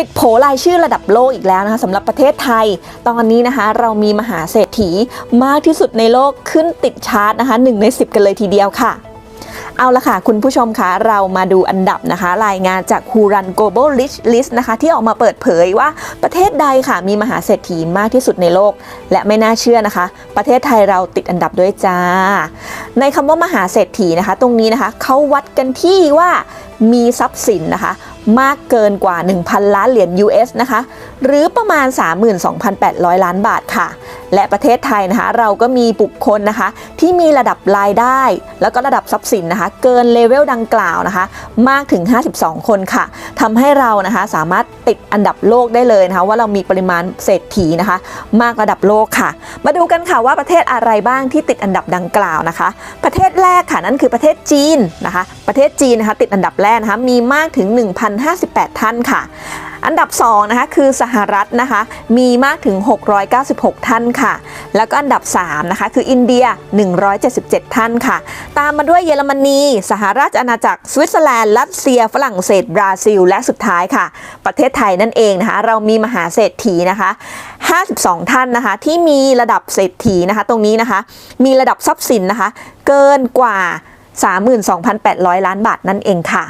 ติดโผรายชื่อระดับโลกอีกแล้วนะคะสำหรับประเทศไทย ตอนนี้นะคะเรามีมหาเศรษฐีมากที่สุดในโลกขึ้นติดชาร์ตนะคะ1ใน 10 กันเลยทีเดียวค่ะเอาละค่ะ คุณผู้ชมคะเรามาดูอันดับนะคะ รายงานจาก Huran Global Rich List นะคะ ที่ออกมาเปิดเผยว่าประเทศใดค่ะ มีมหาเศรษฐีมากที่สุดในโลก และไม่น่าเชื่อนะคะ ประเทศไทยเราติดอันดับด้วยจ้า ในคำว่ามหาเศรษฐีนะคะ ตรงนี้นะคะเขาวัดกันที่ว่ามีทรัพย์สินนะคะ มากเกินกว่า 1,000 ล้านเหรียญ US นะคะ หรือประมาณ 32,800 ล้านบาทค่ะ และประเทศไทยนะคะ เราก็มีบุคคลนะคะ ที่มีระดับรายได้ แล้วก็ระดับทรัพย์สินนะคะ เกินเลเวลดังกล่าวนะคะ มากถึง 52 คนค่ะทำให้เรานะคะสามารถติดอันดับโลกได้เลยนะคะว่าเรามีปริมาณเศรษฐีนะคะ มากระดับโลกค่ะ มาดูกันค่ะว่าประเทศอะไรบ้างที่ติดอันดับดังกล่าวนะคะ ประเทศแรกค่ะนั่นคือประเทศจีนนะคะ ประเทศจีนนะคะติดอันดับแรกนะคะมีมากถึง1,058 ท่านค่ะ อันดับ2นะคะคือสหรัฐนะคะมีมากถึง 696 ท่านค่ะ แล้วก็อันดับ3นะคะคืออินเดีย 177 ท่านค่ะ ตามมาด้วยเยอรมนี สหราชอาณาจักรสวิตเซอร์แลนด์รัสเซีย ฝรั่งเศส บราซิล และสุดท้ายค่ะ ประเทศไทยนั่นเองนะคะเรามีมหาเศรษฐีนะคะ52 ท่านนะคะที่มีระดับเศรษฐีนะคะตรงนี้นะคะ มีระดับทรัพย์สินนะคะ เกินกว่า 32,800 ล้านบาทนั่นเองค่ะ